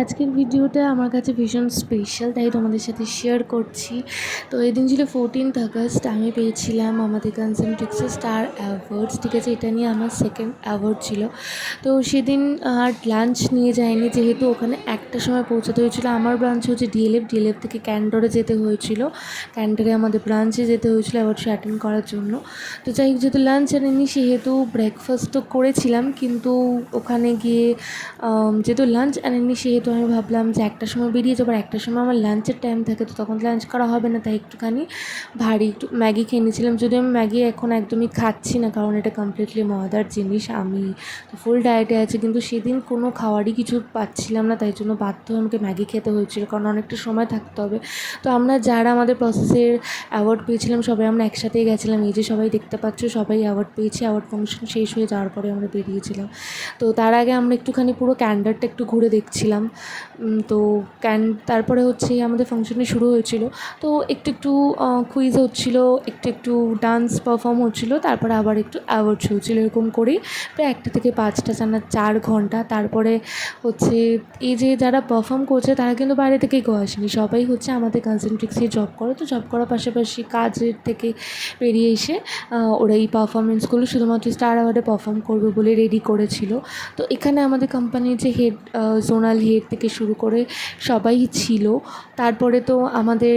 আজকের ভিডিওটা আমার কাছে ভীষণ স্পেশাল তাই তোমাদের সাথে শেয়ার করছি। তো এদিন ছিল ফোরটিন্থ আগস্ট, আমি পেয়েছিলাম আমাদের কনসেন্ট্রিক্সে স্টার অ্যাওয়ার্ডস ঠিক আছে? এটা নিয়ে আমার সেকেন্ড অ্যাওয়ার্ড ছিল। তো সেদিন আর লাঞ্চ নিয়ে যায়নি যেহেতু ওখানে একটা সময় পৌঁছাতে হয়েছিল। আমার ব্রাঞ্চ হচ্ছে ডিএলএফ ডিএলএফ থেকে ক্যান্ডোরে যেতে হয়েছিল। ক্যান্ডোরে আমাদের ব্রাঞ্চে যেতে হয়েছিল অ্যাওয়ার্ড শো অ্যাটেন্ড করার জন্য। তো যাই হোক, যেহেতু লাঞ্চ আনেনি, সেহেতু ব্রেকফাস্ট তো করেছিলাম, কিন্তু ওখানে গিয়ে যেহেতু লাঞ্চ আনেনি সেহেতু আমি ভাবলাম যে একটার সময় বেরিয়ে যাব আর একটার সময় আমার লাঞ্চের টাইম থাকে, তো তখন লাঞ্চ করা হবে না, তাই একটুখানি ভারী একটু ম্যাগি খেয়ে নিয়েছিলাম। যদিও আমি ম্যাগি এখন একদমই খাচ্ছি না, কারণ এটা কমপ্লিটলি ময়দার জিনিস আমি। ফুল ডায়েটে আছি, কিন্তু সেদিন কোনো খাওয়ারই কিছু পাচ্ছিলাম না, তাই জন্য বাধ্য আমাকে ম্যাগি খেতে হয়েছিল, কারণ অনেকটা সময় থাকতে হবে। তো আমরা যারা আমাদের প্রসেসের অ্যাওয়ার্ড পেয়েছিলাম, সবাই আমরা একসাথেই গেছিলাম। এই যে সবাই দেখতে পাচ্ছ, সবাই অ্যাওয়ার্ড পেয়েছি অ্যাওয়ার্ড ফাংশন শেষ হয়ে যাওয়ার পরে আমরা বেরিয়েছিলাম। তো তার আগে আমরা একটুখানি পুরো ক্যান্ডারটা একটু ঘুরে দেখছিলাম। তো ক্যান তারপরে হচ্ছে আমাদের ফাংশনে শুরু হয়েছিল। তো একটু একটু কুইজ হচ্ছিল, একটু একটু ডান্স পারফর্ম হচ্ছিল, তারপরে আবার একটু অ্যাওয়ার্ড শো হচ্ছিল এরকম করেই। প্রায় একটা থেকে পাঁচটা চার চার ঘণ্টা, তারপরে হচ্ছে এই যে যারা পারফর্ম করছে, তারা কিন্তু বাইরে থেকেই কেউ আসেনি। সবাই হচ্ছে আমাদের কনসেন্ট্রিক্সে জব করে। তো জব করার পাশাপাশি কাজের থেকে বেরিয়ে এসে ওরা এই পারফরমেন্সগুলো শুধুমাত্র স্টার অ্যাওয়ার্ডে পারফর্ম করবে বলে রেডি করেছিল। তো এখানে আমাদের কোম্পানির যে হেড জোনাল হেড থেকে শুরু করে সবাই ছিল। তারপরে তো আমাদের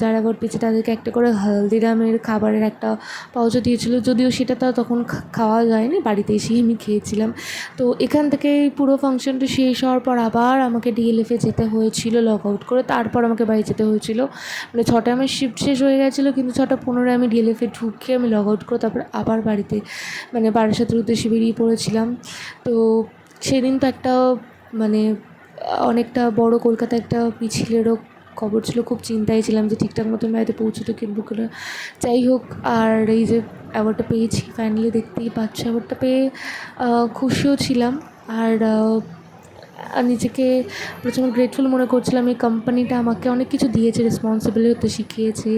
যারা অ্যাওয়ার্ড পেয়েছে তাদেরকে একটা করে হলদিরামের খাবারের একটা পাউচও দিয়েছিল। যদিও সেটা তো তখন খাওয়া যায়নি, বাড়িতে এসেই আমি খেয়েছিলাম। তো এখান থেকে পুরো ফাংশনটা শেষ হওয়ার পর আবার আমাকে ডিএলএফে যেতে হয়েছিল লগ আউট করে। তারপর আমাকে বাড়ি যেতে হয়েছিল। মানে ছটা আমার শিফট শেষ হয়ে গেছিল, কিন্তু ছটা পনেরো আমি ডিএলএফে ঢুকে আমি লগ আউট করে তারপর আবার বাড়িতে মানে বারাসাতের উদ্দেশ্যে বেরিয়ে পড়েছিলাম। তো সেদিন তো একটা মানে অনেকটা বড় কলকাতায় একটা মিছিলেরও খবর ছিল। খুব চিন্তায় ছিলাম যে ঠিকঠাক মতন বাড়িতে পৌঁছতে কিনবো কিনা। যাই হোক, আর এই যে অ্যাওয়ার্ডটা পেয়েছি ফাইনালি দেখতেই পাচ্ছি অ্যাওয়ার্ডটা পেয়ে খুশিও ছিলাম। আর নিজেকে প্রচণ্ড গ্রেটফুল মনে করছিলাম, এই কোম্পানিটা আমাকে অনেক কিছু দিয়েছে রেসপন্সিবল হতে শিখিয়েছে,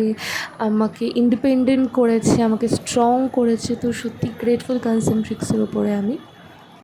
আমাকে ইন্ডিপেন্ডেন্ট করেছে, আমাকে স্ট্রং করেছে। তো সত্যি গ্রেটফুল কনসেন্ট্রিক্সের ওপরে আমি।